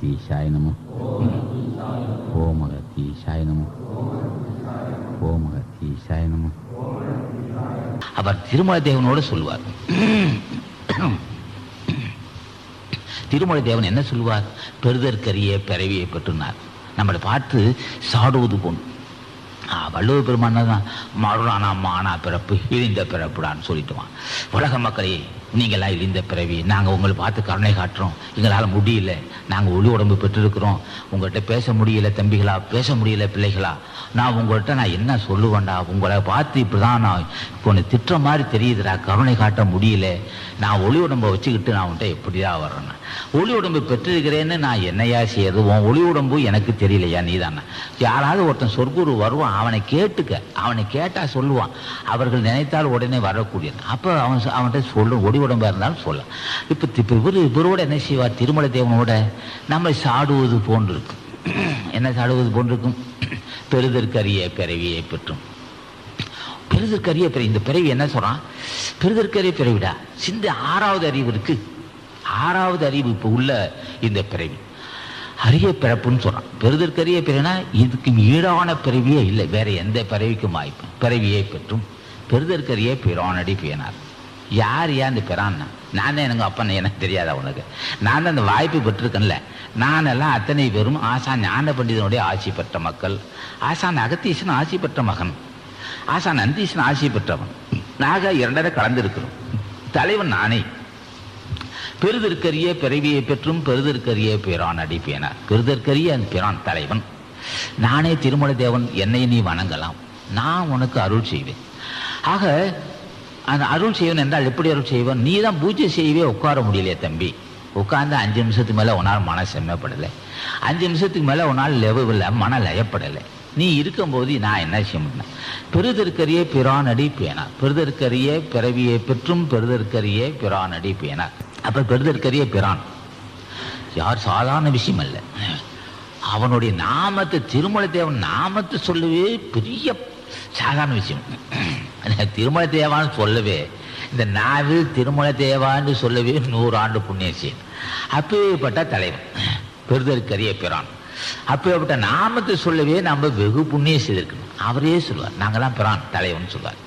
அகத்தீஷாய நம ஓம் அகத்தீஷாய நம ஓம் அகத்தீஷாய நம அவர் திருமலை தேவனோடு சொல்லுவார் திருமலை தேவன் என்ன சொல்லுவார் பெறுதற்கரிய பிறவியை பெற்றுனார் நம்மளை பார்த்து சாடுவது போன் வள்ளுவர் பெருமான் தான். மருணானா மானா பிறப்பு இழிந்த பிறப்புடான்னு சொல்லிட்டுவான் உலக மக்களே நீங்களாம் இழிந்த பிறவி. நாங்கள் உங்களை பார்த்து கருணை காட்டுறோம். எங்களால் முடியல. நாங்கள் ஒளி உடம்பு பெற்றிருக்கிறோம். உங்கள்கிட்ட பேச முடியல தம்பிகளா. பேச முடியல பிள்ளைகளா. நான் உங்கள்கிட்ட நான் என்ன சொல்லுவேன்டா? உங்களை பார்த்து இப்படி தான் நான் கொஞ்சம் திட்டுற மாதிரி தெரியுதுடா. கருணை காட்ட முடியல. நான் ஒளி உடம்பை வச்சுக்கிட்டு நான் உன்கிட்ட எப்படியா வர்றேன் ஒளி உடம்பு பெற்றிருக்கிறேன்னு நான் என்னையா செய்யறது? உன் ஒளி உடம்பு எனக்கு தெரியலையா? நீ தானே யாராவது ஒருத்தன் சொற்குரு வருவான். அவனை கேட்டுக்க. அவனை கேட்டா சொல்லுவான். அவர்கள் நினைத்தால் உடனே வரக்கூடியது. அப்போ அவன் அவன்கிட்ட சொல்லும் ஒடி உடம்பாக இருந்தாலும் சொல்ல. இப்போ இப்போ இவர் இவரோட என்ன செய்வார் திருமலை தேவனோட நம்மை சாடுவது போன்று இருக்கும் என்ன சாடுவது போன்றிருக்கும்? இருக்கும் பிறவியை பெற்றும். பெருதற்கரிய பிறவி இந்த பிறவி என்ன சொல்றான் பெருதற்கரிய பிறவிடா. சிந்த ஆறாவது அறிவு இருக்கு. ஆறாவது அறிவு இப்போ உள்ள இந்த பிறவி. அரிய பிறப்புன்னு சொல்கிறான் பெறுதற்கரிய பிறனா இதுக்கு ஈடான பிறவியே இல்லை. வேற எந்த பிறவிக்கும் வாய்ப்பு பிறவியை பெற்றும் பெறுதற்கரிய பிறானடி பேனார். யார் ஏன் அந்த பிறான்னா? நான் தான் எனக்கு அப்பன் எனக்கு தெரியாதா உனக்கு? நான் தான் அந்த வாய்ப்பு பெற்றிருக்கேன்ல. நான் எல்லாம் அத்தனை பேரும் ஆசான் ஞான பண்டிதனுடைய ஆட்சி பெற்ற மக்கள். ஆசான் அகத்தீசன் ஆட்சி பெற்ற மகன். ஆசான் நந்தீசன் ஆட்சி பெற்றவன். நாக இரண்டரை கலந்திருக்கிறோம். தலைவன் நானே. பெருதற்கரிய பிறவியை பெற்றும் பெருதற்கரிய பிறான் அடிப்பேனார் பெருதற்கரிய அந்த பிறான் தலைவன். நானே திருமலை தேவன் என்னை நீ வணங்கலாம். நான் உனக்கு அருள் செய்வேன். ஆக அந்த அருள் செய்வன் என்றால் எப்படி அருள் செய்வன்? நீ தான் பூஜை செய்யவே உட்கார முடியலையே தம்பி. உட்கார்ந்து அஞ்சு நிமிஷத்துக்கு மேலே உன்னால் மன செம்மப்படலை அஞ்சு நிமிஷத்துக்கு மேலே உன்னால் லெவவில் மன லயப்படலை. நீ இருக்கும்போது நான் என்ன செய்ய முடியும்? பெருதற்கரிய பிரானடி பேனார் பெருதற்கரிய பிறவியை பெற்றும் பெருதற்கரிய பிரானடி பேனார் அப்ப பெருதற்கரிய பிரான். யார் சாதாரண விஷயம் அல்ல. அவனுடைய நாமத்தை திருமலை தேவன் நாமத்தை சொல்லவே பெரிய சாதாரண விஷயம். திருமலை தேவான்னு சொல்லவே இந்த நாவில் திருமலை தேவான்னு சொல்லவே நூறு ஆண்டு புண்ணியம் செய்யும் அப்பேற்பட்ட தலைவன் பெருதற்கரிய பிரான். அப்பேற்பட்ட நாமத்தை சொல்லவே நம்ம வெகு புண்ணியம் செய்திருக்கணும் அவரே சொல்லுவார் நாங்களாம் பிரான் தலைவன் சொல்லுவார்